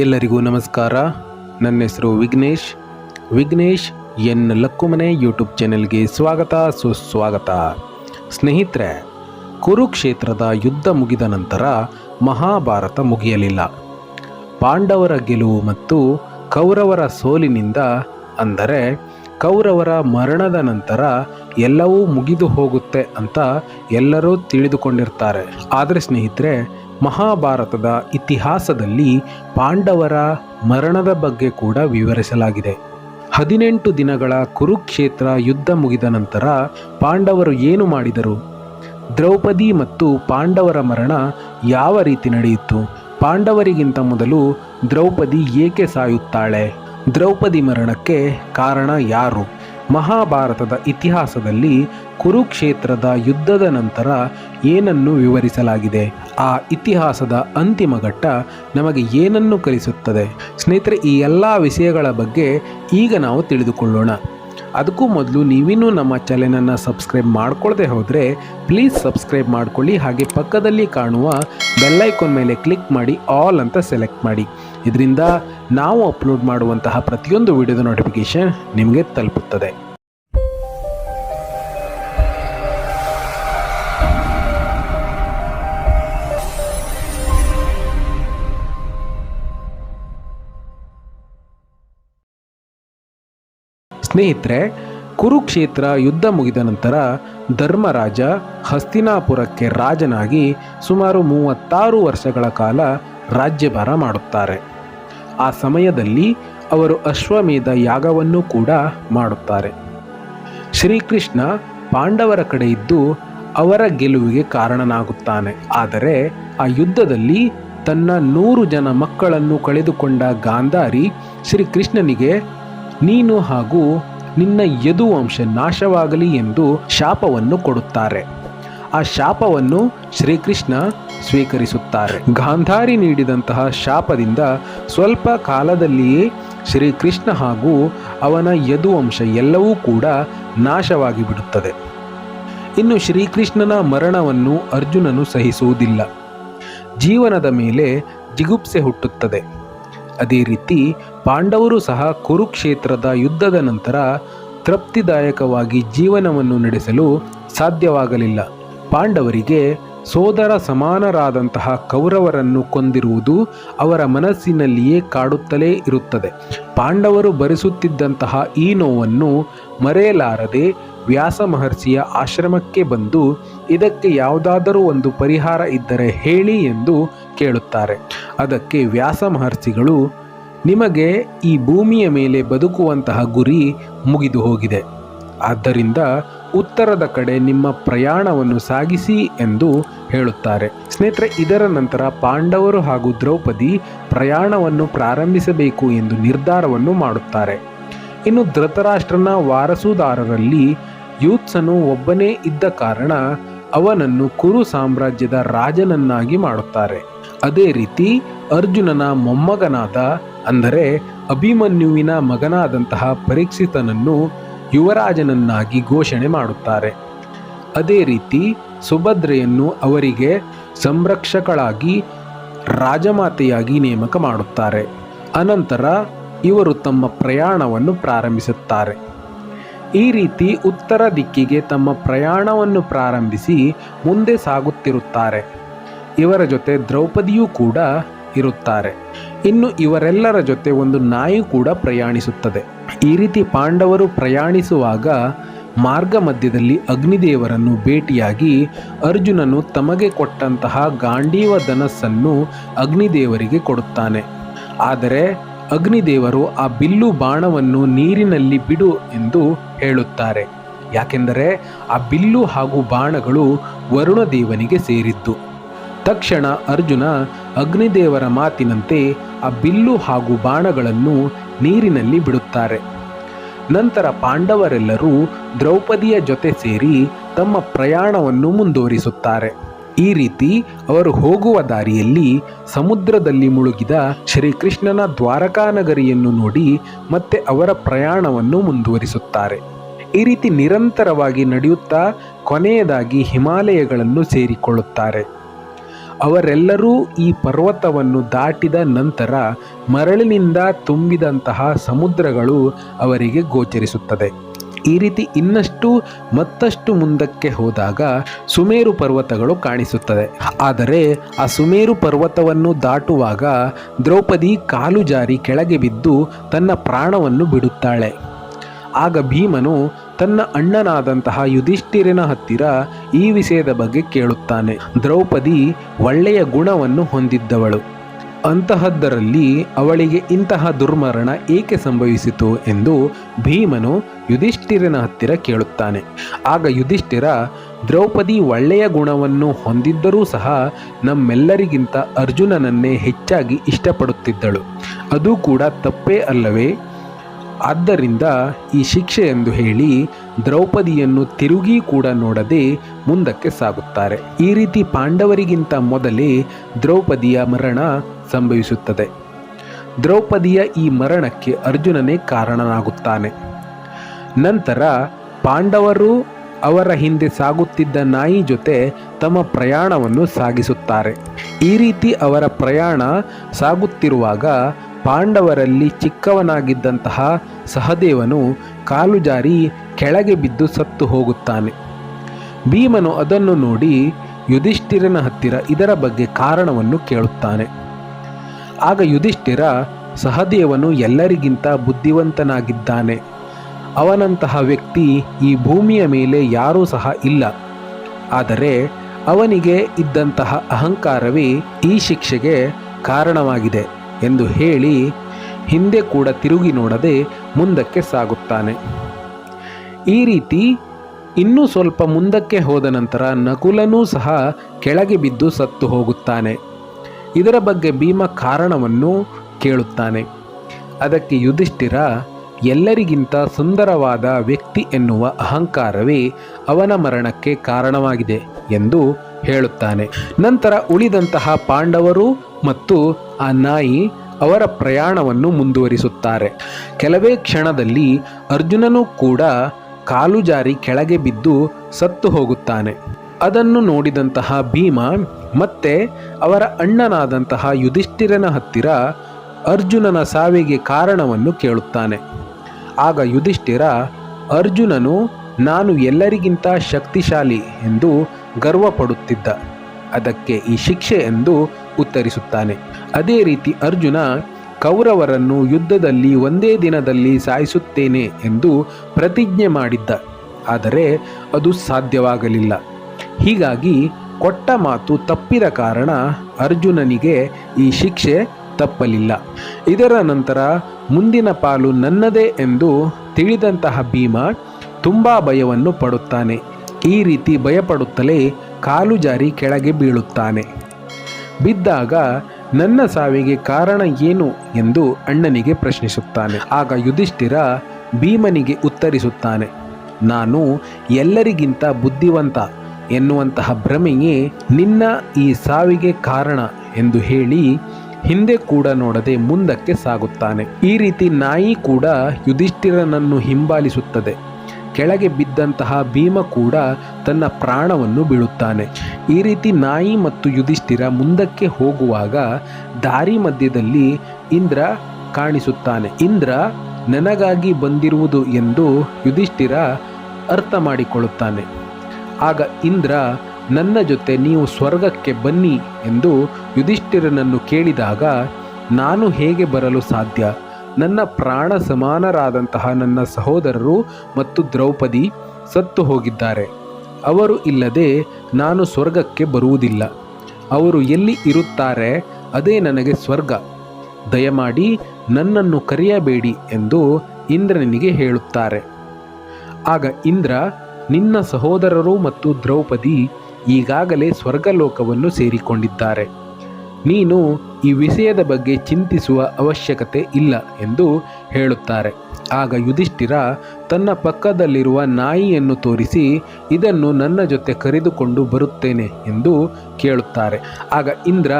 ಎಲ್ಲರಿಗೂ ನಮಸ್ಕಾರ. ನನ್ನ ಹೆಸರು ವಿಘ್ನೇಶ್. ವಿಘ್ನೇಶ್ ಎನ್ ಲಕ್ಕುಮನೆ ಯೂಟ್ಯೂಬ್ ಚಾನೆಲ್ಗೆ ಸ್ವಾಗತ. ಸುಸ್ವಾಗತ. ಸ್ನೇಹಿತರೆ, ಕುರುಕ್ಷೇತ್ರದ ಯುದ್ಧ ಮುಗಿದ ನಂತರ ಮಹಾಭಾರತ ಮುಗಿಯಲಿಲ್ಲ. ಪಾಂಡವರ ಗೆಲುವು ಮತ್ತು ಕೌರವರ ಸೋಲಿನಿಂದ ಅಂದರೆ ಕೌರವರ ಮರಣದ ನಂತರ ಎಲ್ಲವೂ ಮುಗಿದು ಹೋಗುತ್ತೆ ಅಂತ ಎಲ್ಲರೂ ತಿಳಿದುಕೊಂಡಿರ್ತಾರೆ. ಆದರೆ ಸ್ನೇಹಿತರೆ ಮಹಾಭಾರತದ ಇತಿಹಾಸದಲ್ಲಿ ಪಾಂಡವರ ಮರಣದ ಬಗ್ಗೆ ಕೂಡ ವಿವರಿಸಲಾಗಿದೆ. ಹದಿನೆಂಟು ದಿನಗಳ ಕುರುಕ್ಷೇತ್ರ ಯುದ್ಧ ಮುಗಿದ ನಂತರ ಪಾಂಡವರು ಏನು ಮಾಡಿದರು? ದ್ರೌಪದಿ ಮತ್ತು ಪಾಂಡವರ ಮರಣ ಯಾವ ರೀತಿ ನಡೆಯಿತು? ಪಾಂಡವರಿಗಿಂತ ಮೊದಲು ದ್ರೌಪದಿ ಏಕೆ ಸಾಯುತ್ತಾಳೆ? ದ್ರೌಪದಿ ಮರಣಕ್ಕೆ ಕಾರಣ ಯಾರು? ಮಹಾಭಾರತದ ಇತಿಹಾಸದಲ್ಲಿ ಕುರುಕ್ಷೇತ್ರದ ಯುದ್ಧದ ನಂತರ ಏನನ್ನು ವಿವರಿಸಲಾಗಿದೆ? ಆ ಇತಿಹಾಸದ ಅಂತಿಮ ಘಟ್ಟ ನಮಗೆ ಏನನ್ನು ಕಲಿಸುತ್ತದೆ? ಸ್ನೇಹಿತರೆ, ಈ ಎಲ್ಲ ವಿಷಯಗಳ ಬಗ್ಗೆ ಈಗ ನಾವು ತಿಳಿದುಕೊಳ್ಳೋಣ. ಅದಕ್ಕೂ ಮೊದಲು ನೀವಿನ್ನೂ ನಮ್ಮ ಚಾನೆಲನ್ನು ಸಬ್ಸ್ಕ್ರೈಬ್ ಮಾಡ್ಕೊಳ್ಳದೆ ಹೋದರೆ ಪ್ಲೀಸ್ ಸಬ್ಸ್ಕ್ರೈಬ್ ಮಾಡ್ಕೊಳ್ಳಿ. ಹಾಗೆ ಪಕ್ಕದಲ್ಲಿ ಕಾಣುವ ಬೆಲ್ಲೈಕಾನ್ ಮೇಲೆ ಕ್ಲಿಕ್ ಮಾಡಿ, ಆಲ್ ಅಂತ ಸೆಲೆಕ್ಟ್ ಮಾಡಿ. ಇದರಿಂದ ನಾವು ಅಪ್ಲೋಡ್ ಮಾಡುವಂತಹ ಪ್ರತಿಯೊಂದು ವಿಡಿಯೋದ ನೋಟಿಫಿಕೇಶನ್ ನಿಮಗೆ ತಲುಪುತ್ತದೆ. ಸ್ನೇಹಿತರೆ, ಕುರುಕ್ಷೇತ್ರ ಯುದ್ಧ ಮುಗಿದ ನಂತರ ಧರ್ಮರಾಜ ಹಸ್ತಿನಾಪುರಕ್ಕೆ ರಾಜನಾಗಿ ಸುಮಾರು ಮೂವತ್ತಾರು ವರ್ಷಗಳ ಕಾಲ ರಾಜ್ಯಭಾರ ಮಾಡುತ್ತಾರೆ. ಆ ಸಮಯದಲ್ಲಿ ಅವರು ಅಶ್ವಮೇಧ ಯಾಗವನ್ನು ಕೂಡ ಮಾಡುತ್ತಾರೆ. ಶ್ರೀಕೃಷ್ಣ ಪಾಂಡವರ ಕಡೆ ಇದ್ದು ಅವರ ಗೆಲುವಿಗೆ ಕಾರಣನಾಗುತ್ತಾನೆ. ಆದರೆ ಆ ಯುದ್ಧದಲ್ಲಿ ತನ್ನ ನೂರು ಜನ ಮಕ್ಕಳನ್ನು ಕಳೆದುಕೊಂಡ ಗಾಂಧಾರಿ ಶ್ರೀಕೃಷ್ಣನಿಗೆ, ನೀನು ಹಾಗೂ ನಿನ್ನ ಯದುವಂಶ ನಾಶವಾಗಲಿ ಎಂದು ಶಾಪವನ್ನು ಕೊಡುತ್ತಾರೆ. ಆ ಶಾಪವನ್ನು ಶ್ರೀಕೃಷ್ಣ ಸ್ವೀಕರಿಸುತ್ತಾರೆ. ಗಾಂಧಾರಿ ನೀಡಿದಂತಹ ಶಾಪದಿಂದ ಸ್ವಲ್ಪ ಕಾಲದಲ್ಲಿಯೇ ಶ್ರೀಕೃಷ್ಣ ಹಾಗೂ ಅವನ ಯದುವಂಶ ಎಲ್ಲವೂ ಕೂಡ ನಾಶವಾಗಿ ಬಿಡುತ್ತದೆ ಇನ್ನು ಶ್ರೀಕೃಷ್ಣನ ಮರಣವನ್ನು ಅರ್ಜುನನು ಸಹಿಸುವುದಿಲ್ಲ. ಜೀವನದ ಮೇಲೆ ಜಿಗುಪ್ಸೆ ಹುಟ್ಟುತ್ತದೆ. ಅದೇ ರೀತಿ ಪಾಂಡವರು ಸಹ ಕುರುಕ್ಷೇತ್ರದ ಯುದ್ಧದ ನಂತರ ತೃಪ್ತಿದಾಯಕವಾಗಿ ಜೀವನವನ್ನು ನಡೆಸಲು ಸಾಧ್ಯವಾಗಲಿಲ್ಲ. ಪಾಂಡವರಿಗೆ ಸೋದರ ಸಮಾನರಾದಂತಹ ಕೌರವರನ್ನು ಕೊಂದಿರುವುದು ಅವರ ಮನಸ್ಸಿನಲ್ಲಿಯೇ ಕಾಡುತ್ತಲೇ ಇರುತ್ತದೆ. ಪಾಂಡವರು ಭರಿಸುತ್ತಿದ್ದಂತಹ ಈ ನೋವನ್ನು ಮರೆಯಲಾರದೆ ವ್ಯಾಸ ಮಹರ್ಷಿಯ ಆಶ್ರಮಕ್ಕೆ ಬಂದು ಇದಕ್ಕೆ ಯಾವುದಾದರೂ ಒಂದು ಪರಿಹಾರ ಇದ್ದರೆ ಹೇಳಿ ಎಂದು ಕೇಳುತ್ತಾರೆ. ಅದಕ್ಕೆ ವ್ಯಾಸ ಮಹರ್ಷಿಗಳು, ನಿಮಗೆ ಈ ಭೂಮಿಯ ಮೇಲೆ ಬದುಕುವಂತಹ ಗುರಿ ಮುಗಿದು ಹೋಗಿದೆ. ಆದ್ದರಿಂದ ಉತ್ತರದ ಕಡೆ ನಿಮ್ಮ ಪ್ರಯಾಣವನ್ನು ಸಾಗಿಸಿ ಎಂದು ಹೇಳುತ್ತಾರೆ. ಸ್ನೇಹಿತರೆ, ಇದರ ನಂತರ ಪಾಂಡವರು ಹಾಗೂ ದ್ರೌಪದಿ ಪ್ರಯಾಣವನ್ನು ಪ್ರಾರಂಭಿಸಬೇಕು ಎಂದು ನಿರ್ಧಾರವನ್ನು ಮಾಡುತ್ತಾರೆ. ಇನ್ನು ಧೃತರಾಷ್ಟ್ರನ ವಾರಸುದಾರರಲ್ಲಿ ಯೂತ್ಸನು ಒಬ್ಬನೇ ಇದ್ದ ಕಾರಣ ಅವನನ್ನು ಕುರು ಸಾಮ್ರಾಜ್ಯದ ರಾಜನನ್ನಾಗಿ ಮಾಡುತ್ತಾರೆ. ಅದೇ ರೀತಿ ಅರ್ಜುನನ ಮೊಮ್ಮಗನಾದ, ಅಂದರೆ ಅಭಿಮನ್ಯುವಿನ ಮಗನಾದಂತಹ ಪರೀಕ್ಷಿತನನ್ನು ಯುವರಾಜನನ್ನಾಗಿ ಘೋಷಣೆ ಮಾಡುತ್ತಾರೆ. ಅದೇ ರೀತಿ ಸುಭದ್ರೆಯನ್ನು ಅವರಿಗೆ ಸಂರಕ್ಷಕಳಾಗಿ, ರಾಜಮಾತೆಯಾಗಿ ನೇಮಕ ಮಾಡುತ್ತಾರೆ. ಅನಂತರ ಇವರು ತಮ್ಮ ಪ್ರಯಾಣವನ್ನು ಪ್ರಾರಂಭಿಸುತ್ತಾರೆ. ಈ ರೀತಿ ಉತ್ತರ ದಿಕ್ಕಿಗೆ ತಮ್ಮ ಪ್ರಯಾಣವನ್ನು ಪ್ರಾರಂಭಿಸಿ ಮುಂದೆ ಸಾಗುತ್ತಿರುತ್ತಾರೆ. ಇವರ ಜೊತೆ ದ್ರೌಪದಿಯೂ ಕೂಡ ಇರುತ್ತಾರೆ. ಇನ್ನು ಇವರೆಲ್ಲರ ಜೊತೆ ಒಂದು ನಾಯಿ ಕೂಡ ಪ್ರಯಾಣಿಸುತ್ತದೆ. ಈ ರೀತಿ ಪಾಂಡವರು ಪ್ರಯಾಣಿಸುವಾಗ ಮಾರ್ಗ ಮಧ್ಯದಲ್ಲಿ ಅಗ್ನಿದೇವರನ್ನು ಭೇಟಿಯಾಗಿ ಅರ್ಜುನನು ತಮಗೆ ಕೊಟ್ಟಂತಹ ಗಾಂಡೀವ ಧನಸ್ಸನ್ನು ಅಗ್ನಿದೇವರಿಗೆ ಕೊಡುತ್ತಾನೆ. ಆದರೆ ಅಗ್ನಿದೇವರು ಆ ಬಿಲ್ಲು ಬಾಣವನ್ನು ನೀರಿನಲ್ಲಿ ಬಿಡು ಎಂದು ಹೇಳುತ್ತಾರೆ. ಯಾಕೆಂದರೆ ಆ ಬಿಲ್ಲು ಹಾಗೂ ಬಾಣಗಳು ವರುಣ ದೇವನಿಗೆ ಸೇರಿದ್ದು. ತಕ್ಷಣ ಅರ್ಜುನ ಅಗ್ನಿದೇವರ ಮಾತಿನಂತೆ ಆ ಬಿಲ್ಲು ಹಾಗೂ ಬಾಣಗಳನ್ನು ನೀರಿನಲ್ಲಿ ಬಿಡುತ್ತಾರೆ. ನಂತರ ಪಾಂಡವರೆಲ್ಲರೂ ದ್ರೌಪದಿಯ ಜೊತೆ ಸೇರಿ ತಮ್ಮ ಪ್ರಯಾಣವನ್ನು ಮುಂದುವರಿಸುತ್ತಾರೆ. ಈ ರೀತಿ ಅವರು ಹೋಗುವ ದಾರಿಯಲ್ಲಿ ಸಮುದ್ರದಲ್ಲಿ ಮುಳುಗಿದ ಶ್ರೀಕೃಷ್ಣನ ದ್ವಾರಕಾನಗರಿಯನ್ನು ನೋಡಿ ಮತ್ತೆ ಅವರ ಪ್ರಯಾಣವನ್ನು ಮುಂದುವರಿಸುತ್ತಾರೆ. ಈ ರೀತಿ ನಿರಂತರವಾಗಿ ನಡೆಯುತ್ತಾ ಕೊನೆಯದಾಗಿ ಹಿಮಾಲಯಗಳನ್ನು ಸೇರಿಕೊಳ್ಳುತ್ತಾರೆ. ಅವರೆಲ್ಲರೂ ಈ ಪರ್ವತವನ್ನು ದಾಟಿದ ನಂತರ ಮರಳಿನಿಂದ ತುಂಬಿದಂತಹ ಸಮುದ್ರಗಳು ಅವರಿಗೆ ಗೋಚರಿಸುತ್ತದೆ. ಈ ರೀತಿ ಇನ್ನಷ್ಟು ಮತ್ತಷ್ಟು ಮುಂದಕ್ಕೆ ಹೋದಾಗ ಸುಮೇರು ಪರ್ವತಗಳು ಕಾಣಿಸುತ್ತದೆ. ಆದರೆ ಆ ಸುಮೇರು ಪರ್ವತವನ್ನು ದಾಟುವಾಗ ದ್ರೌಪದಿ ಕಾಲು ಜಾರಿ ಕೆಳಗೆ ಬಿದ್ದು ತನ್ನ ಪ್ರಾಣವನ್ನು ಬಿಡುತ್ತಾಳೆ. ಆಗ ಭೀಮನು ತನ್ನ ಅಣ್ಣನಾದಂತಹ ಯುಧಿಷ್ಠಿರನ ಹತ್ತಿರ ಈ ವಿಷಯದ ಬಗ್ಗೆ ಕೇಳುತ್ತಾನೆ. ದ್ರೌಪದಿ ಒಳ್ಳೆಯ ಗುಣವನ್ನು ಹೊಂದಿದ್ದವಳು. ಅಂತಹದ್ದರಲ್ಲಿ ಅವಳಿಗೆ ಇಂತಹ ದುರ್ಮರಣ ಏಕೆ ಸಂಭವಿಸಿತು ಎಂದು ಭೀಮನು ಯುಧಿಷ್ಠಿರನ ಹತ್ತಿರ ಕೇಳುತ್ತಾನೆ. ಆಗ ಯುಧಿಷ್ಠಿರ, ದ್ರೌಪದಿ ಒಳ್ಳೆಯ ಗುಣವನ್ನು ಹೊಂದಿದ್ದರೂ ಸಹ ನಮ್ಮೆಲ್ಲರಿಗಿಂತ ಅರ್ಜುನನನ್ನೇ ಹೆಚ್ಚಾಗಿ ಇಷ್ಟಪಡುತ್ತಿದ್ದಳು. ಅದು ಕೂಡ ತಪ್ಪೇ ಅಲ್ಲವೇ? ಆದ್ದರಿಂದ ಈ ಶಿಕ್ಷೆ ಎಂದು ಹೇಳಿ ದ್ರೌಪದಿಯನ್ನು ತಿರುಗಿ ಕೂಡ ನೋಡದೆ ಮುಂದಕ್ಕೆ ಸಾಗುತ್ತಾರೆ. ಈ ರೀತಿ ಪಾಂಡವರಿಗಿಂತ ಮೊದಲೇ ದ್ರೌಪದಿಯ ಮರಣ ಸಂಭವಿಸುತ್ತದೆ. ದ್ರೌಪದಿಯ ಈ ಮರಣಕ್ಕೆ ಅರ್ಜುನನೇ ಕಾರಣನಾಗುತ್ತಾನೆ. ನಂತರ ಪಾಂಡವರು ಅವರ ಹಿಂದೆ ಸಾಗುತ್ತಿದ್ದ ನಾಯಿ ಜೊತೆ ತಮ್ಮ ಪ್ರಯಾಣವನ್ನು ಸಾಗಿಸುತ್ತಾರೆ. ಈ ರೀತಿ ಅವರ ಪ್ರಯಾಣ ಸಾಗುತ್ತಿರುವಾಗ ಪಾಂಡವರಲ್ಲಿ ಚಿಕ್ಕವನಾಗಿದ್ದಂತಹ ಸಹದೇವನು ಕಾಲು ಜಾರಿ ಕೆಳಗೆ ಬಿದ್ದು ಸತ್ತು ಹೋಗುತ್ತಾನೆ. ಭೀಮನು ಅದನ್ನು ನೋಡಿ ಯುಧಿಷ್ಠಿರನ ಹತ್ತಿರ ಇದರ ಬಗ್ಗೆ ಕಾರಣವನ್ನು ಕೇಳುತ್ತಾನೆ. ಆಗ ಯುಧಿಷ್ಠಿರ, ಸಹದೇವನು ಎಲ್ಲರಿಗಿಂತ ಬುದ್ಧಿವಂತನಾಗಿದ್ದಾನೆ. ಅವನಂತಹ ವ್ಯಕ್ತಿ ಈ ಭೂಮಿಯ ಮೇಲೆ ಯಾರೂ ಸಹ ಇಲ್ಲ. ಆದರೆ ಅವನಿಗೆ ಇದ್ದಂತಹ ಅಹಂಕಾರವೇ ಈ ಶಿಕ್ಷೆಗೆ ಕಾರಣವಾಗಿದೆ. ಎಂದು ಹೇಳಿ ಹಿಂದೆ ಕೂಡ ತಿರುಗಿ ನೋಡದೆ ಮುಂದಕ್ಕೆ ಸಾಗುತ್ತಾನೆ. ಈ ರೀತಿ ಇನ್ನೂ ಸ್ವಲ್ಪ ಮುಂದಕ್ಕೆ ಹೋದ ನಂತರ ನಕುಲನೂ ಸಹ ಕೆಳಗೆ ಬಿದ್ದು ಸತ್ತು ಹೋಗುತ್ತಾನೆ. ಇದರ ಬಗ್ಗೆ ಭೀಮ ಕಾರಣವನ್ನು ಕೇಳುತ್ತಾನೆ. ಅದಕ್ಕೆ ಯುಧಿಷ್ಠಿರ, ಎಲ್ಲರಿಗಿಂತ ಸುಂದರವಾದ ವ್ಯಕ್ತಿ ಎನ್ನುವ ಅಹಂಕಾರವೇ ಅವನ ಮರಣಕ್ಕೆ ಕಾರಣವಾಗಿದೆ ಎಂದು ಹೇಳುತ್ತಾನೆ. ನಂತರ ಉಳಿದಂತಹ ಪಾಂಡವರು ಮತ್ತು ಆ ನಾಯಿ ಅವರ ಪ್ರಯಾಣವನ್ನು ಮುಂದುವರಿಸುತ್ತಾರೆ. ಕೆಲವೇ ಕ್ಷಣದಲ್ಲಿ ಅರ್ಜುನನು ಕೂಡ ಕಾಲು ಜಾರಿ ಕೆಳಗೆ ಬಿದ್ದು ಸತ್ತು ಹೋಗುತ್ತಾನೆ. ಅದನ್ನು ನೋಡಿದಂತಹ ಭೀಮ ಮತ್ತೆ ಅವರ ಅಣ್ಣನಾದಂತಹ ಯುಧಿಷ್ಠಿರನ ಹತ್ತಿರ ಅರ್ಜುನನ ಸಾವಿಗೆ ಕಾರಣವನ್ನು ಕೇಳುತ್ತಾನೆ. ಆಗ ಯುಧಿಷ್ಠಿರ, ಅರ್ಜುನನು ನಾನು ಎಲ್ಲರಿಗಿಂತ ಶಕ್ತಿಶಾಲಿ ಎಂದು ಗರ್ವಪಡುತ್ತಿದ್ದ. ಅದಕ್ಕೆ ಈ ಶಿಕ್ಷೆ ಎಂದು ಉತ್ತರಿಸುತ್ತಾನೆ. ಅದೇ ರೀತಿ ಅರ್ಜುನ ಕೌರವರನ್ನು ಯುದ್ಧದಲ್ಲಿ ಒಂದೇ ದಿನದಲ್ಲಿ ಸಾಯಿಸುತ್ತೇನೆ ಎಂದು ಪ್ರತಿಜ್ಞೆ ಮಾಡಿದ್ದ. ಆದರೆ ಅದು ಸಾಧ್ಯವಾಗಲಿಲ್ಲ. ಹೀಗಾಗಿ ಕೊಟ್ಟ ಮಾತು ತಪ್ಪಿದ ಕಾರಣ ಅರ್ಜುನನಿಗೆ ಈ ಶಿಕ್ಷೆ ತಪ್ಪಲಿಲ್ಲ. ಇದರ ನಂತರ ಮುಂದಿನ ಪಾಲು ನನ್ನದೇ ಎಂದು ತಿಳಿದಂತಹ ಭೀಮ ತುಂಬ ಭಯವನ್ನು ಪಡುತ್ತಾನೆ. ಈ ರೀತಿ ಭಯಪಡುತ್ತಲೇ ಕಾಲು ಜಾರಿ ಕೆಳಗೆ ಬೀಳುತ್ತಾನೆ. ಬಿದ್ದಾಗ ನನ್ನ ಸಾವಿಗೆ ಕಾರಣ ಏನು ಎಂದು ಅಣ್ಣನಿಗೆ ಪ್ರಶ್ನಿಸುತ್ತಾನೆ. ಆಗ ಯುಧಿಷ್ಠಿರ ಭೀಮನಿಗೆ ಉತ್ತರಿಸುತ್ತಾನೆ, ನಾನು ಎಲ್ಲರಿಗಿಂತ ಬುದ್ಧಿವಂತ ಎನ್ನುವಂತಹ ಭ್ರಮೆಯೇ ನಿನ್ನ ಈ ಸಾವಿಗೆ ಕಾರಣ ಎಂದು ಹೇಳಿ ಹಿಂದೆ ಕೂಡ ನೋಡದೆ ಮುಂದಕ್ಕೆ ಸಾಗುತ್ತಾನೆ. ಈ ರೀತಿ ನಾಯಿ ಕೂಡ ಯುಧಿಷ್ಠಿರನನ್ನು ಹಿಂಬಾಲಿಸುತ್ತದೆ. ಕೆಳಗೆ ಬಿದ್ದಂತಹ ಭೀಮ ಕೂಡ ತನ್ನ ಪ್ರಾಣವನ್ನು ಬಿಡುತ್ತಾನೆ ಈ ರೀತಿ ನಾಯಿ ಮತ್ತು ಯುಧಿಷ್ಠಿರ ಮುಂದಕ್ಕೆ ಹೋಗುವಾಗ ದಾರಿ ಮಧ್ಯದಲ್ಲಿ ಇಂದ್ರ ಕಾಣಿಸುತ್ತಾನೆ. ಇಂದ್ರ, ನನಗಾಗಿ ಬಂದಿರುವುದು ಎಂದು ಯುಧಿಷ್ಠಿರ ಅರ್ಥ ಮಾಡಿಕೊಳ್ಳುತ್ತಾನೆ. ಆಗ ಇಂದ್ರ, ನನ್ನ ಜೊತೆ ನೀವು ಸ್ವರ್ಗಕ್ಕೆ ಬನ್ನಿ ಎಂದು ಯುಧಿಷ್ಠಿರನನ್ನು ಕೇಳಿದಾಗ, ನಾನು ಹೇಗೆ ಬರಲು ಸಾಧ್ಯ? ನನ್ನ ಪ್ರಾಣ ಸಮಾನರಾದಂತಹ ನನ್ನ ಸಹೋದರರು ಮತ್ತು ದ್ರೌಪದಿ ಸತ್ತು ಹೋಗಿದ್ದಾರೆ. ಅವರು ಇಲ್ಲದೆ ನಾನು ಸ್ವರ್ಗಕ್ಕೆ ಬರುವುದಿಲ್ಲ. ಅವರು ಎಲ್ಲಿ ಇರುತ್ತಾರೆ ಅದೇ ನನಗೆ ಸ್ವರ್ಗ. ದಯಮಾಡಿ ನನ್ನನ್ನು ಕರೆಯಬೇಡಿ ಎಂದು ಇಂದ್ರನಿಗೆ ಹೇಳುತ್ತಾರೆ. ಆಗ ಇಂದ್ರ, ನಿನ್ನ ಸಹೋದರರು ಮತ್ತು ದ್ರೌಪದಿ ಈಗಾಗಲೇ ಸ್ವರ್ಗಲೋಕವನ್ನು ಸೇರಿಕೊಂಡಿದ್ದಾರೆ. ನೀನು ಈ ವಿಷಯದ ಬಗ್ಗೆ ಚಿಂತಿಸುವ ಅವಶ್ಯಕತೆ ಇಲ್ಲ ಎಂದು ಹೇಳುತ್ತಾರೆ. ಆಗ ಯುಧಿಷ್ಠಿರ ತನ್ನ ಪಕ್ಕದಲ್ಲಿರುವ ನಾಯಿಯನ್ನು ತೋರಿಸಿ, ಇದನ್ನು ನನ್ನ ಜೊತೆ ಕರೆದುಕೊಂಡು ಬರುತ್ತೇನೆ ಎಂದು ಕೇಳುತ್ತಾರೆ. ಆಗ ಇಂದ್ರ,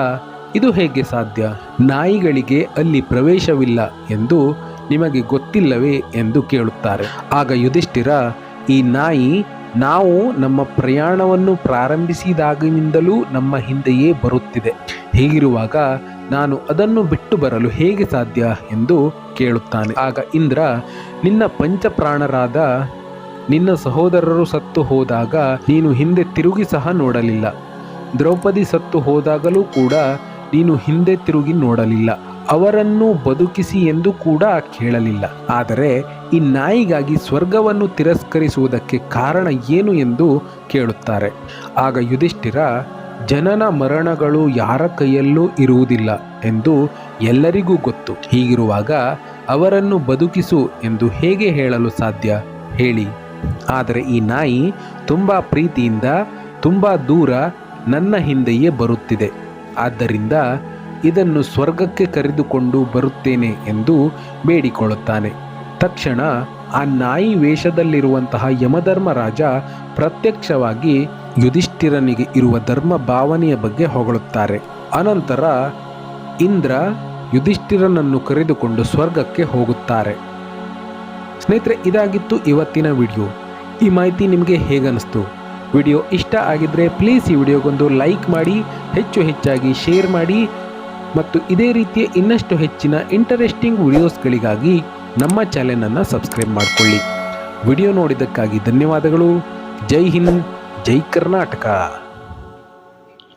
ಇದು ಹೇಗೆ ಸಾಧ್ಯ? ನಾಯಿಗಳಿಗೆ ಅಲ್ಲಿ ಪ್ರವೇಶವಿಲ್ಲ ಎಂದು ನಿಮಗೆ ಗೊತ್ತಿಲ್ಲವೇ ಎಂದು ಕೇಳುತ್ತಾರೆ. ಆಗ ಯುಧಿಷ್ಠಿರ, ಈ ನಾಯಿ, ನಾವು ನಮ್ಮ ಪ್ರಯಾಣವನ್ನು ಪ್ರಾರಂಭಿಸಿದಾಗಿನಿಂದಲೂ ನಮ್ಮ ಹಿಂದೆಯೇ ಬರುತ್ತಿದೆ. ಹೀಗಿರುವಾಗ ನಾನು ಅದನ್ನು ಬಿಟ್ಟು ಬರಲು ಹೇಗೆ ಸಾಧ್ಯ ಎಂದು ಕೇಳುತ್ತಾನೆ. ಆಗ ಇಂದ್ರ, ನಿನ್ನ ಪಂಚಪ್ರಾಣರಾದ ನಿನ್ನ ಸಹೋದರರು ಸತ್ತು ಹೋದಾಗ ನೀನು ಹಿಂದೆ ತಿರುಗಿ ಸಹ ನೋಡಲಿಲ್ಲ. ದ್ರೌಪದಿ ಸತ್ತು ಹೋದಾಗಲೂ ಕೂಡ ನೀನು ಹಿಂದೆ ತಿರುಗಿ ನೋಡಲಿಲ್ಲ. ಅವರನ್ನು ಬದುಕಿಸಿ ಎಂದು ಕೂಡ ಕೇಳಲಿಲ್ಲ. ಆದರೆ ಈ ನಾಯಿಗಾಗಿ ಸ್ವರ್ಗವನ್ನು ತಿರಸ್ಕರಿಸುವುದಕ್ಕೆ ಕಾರಣ ಏನು ಎಂದು ಕೇಳುತ್ತಾರೆ. ಆಗ ಯುಧಿಷ್ಠಿರ ಜನನ ಮರಣಗಳು ಯಾರ ಕೈಯಲ್ಲೂ ಇರುವುದಿಲ್ಲ ಎಂದು ಎಲ್ಲರಿಗೂ ಗೊತ್ತು. ಹೀಗಿರುವಾಗ ಅವರನ್ನು ಬದುಕಿಸು ಎಂದು ಹೇಗೆ ಹೇಳಲು ಸಾಧ್ಯ? ಹೇಳಿ. ಆದರೆ ಈ ನಾಯಿ ತುಂಬ ಪ್ರೀತಿಯಿಂದ, ತುಂಬ ದೂರ ನನ್ನ ಹಿಂದೆಯೇ ಬರುತ್ತಿದೆ. ಆದ್ದರಿಂದ ಇದನ್ನು ಸ್ವರ್ಗಕ್ಕೆ ಕರೆದುಕೊಂಡು ಬರುತ್ತೇನೆ ಎಂದು ಬೇಡಿಕೊಳ್ಳುತ್ತಾನೆ. ತಕ್ಷಣ ಆ ನಾಯಿ ವೇಷದಲ್ಲಿರುವಂತಹ ಯಮಧರ್ಮರಾಜ ಪ್ರತ್ಯಕ್ಷವಾಗಿ ಯುಧಿಷ್ಠಿರನಿಗೆ ಇರುವ ಧರ್ಮ ಭಾವನೆಯ ಬಗ್ಗೆ ಹೊಗಳುತ್ತಾರೆ. ಅನಂತರ ಇಂದ್ರ ಯುಧಿಷ್ಠಿರನನ್ನು ಕರೆದುಕೊಂಡು ಸ್ವರ್ಗಕ್ಕೆ ಹೋಗುತ್ತಾರೆ. ಸ್ನೇಹಿತರೆ, ಇದಾಗಿತ್ತು ಇವತ್ತಿನ ವಿಡಿಯೋ. ಈ ಮಾಹಿತಿ ನಿಮಗೆ ಹೇಗನ್ನಿಸ್ತು? ವಿಡಿಯೋ ಇಷ್ಟ ಆಗಿದ್ದರೆ ಪ್ಲೀಸ್ ಈ ವಿಡಿಯೋಗೊಂದು ಲೈಕ್ ಮಾಡಿ, ಹೆಚ್ಚು ಹೆಚ್ಚಾಗಿ ಶೇರ್ ಮಾಡಿ ಮತ್ತು ಇದೇ ರೀತಿಯ ಇನ್ನಷ್ಟು ಹೆಚ್ಚಿನ ಇಂಟರೆಸ್ಟಿಂಗ್ ವಿಡಿಯೋಸ್ಗಳಿಗಾಗಿ ನಮ್ಮ ಚಾನೆಲನ್ನು ಸಬ್ಸ್ಕ್ರೈಬ್ ಮಾಡಿಕೊಳ್ಳಿ. ವಿಡಿಯೋ ನೋಡಿದ್ದಕ್ಕಾಗಿ ಧನ್ಯವಾದಗಳು. ಜೈ ಹಿಂದ್. ಜೈ ಕರ್ನಾಟಕ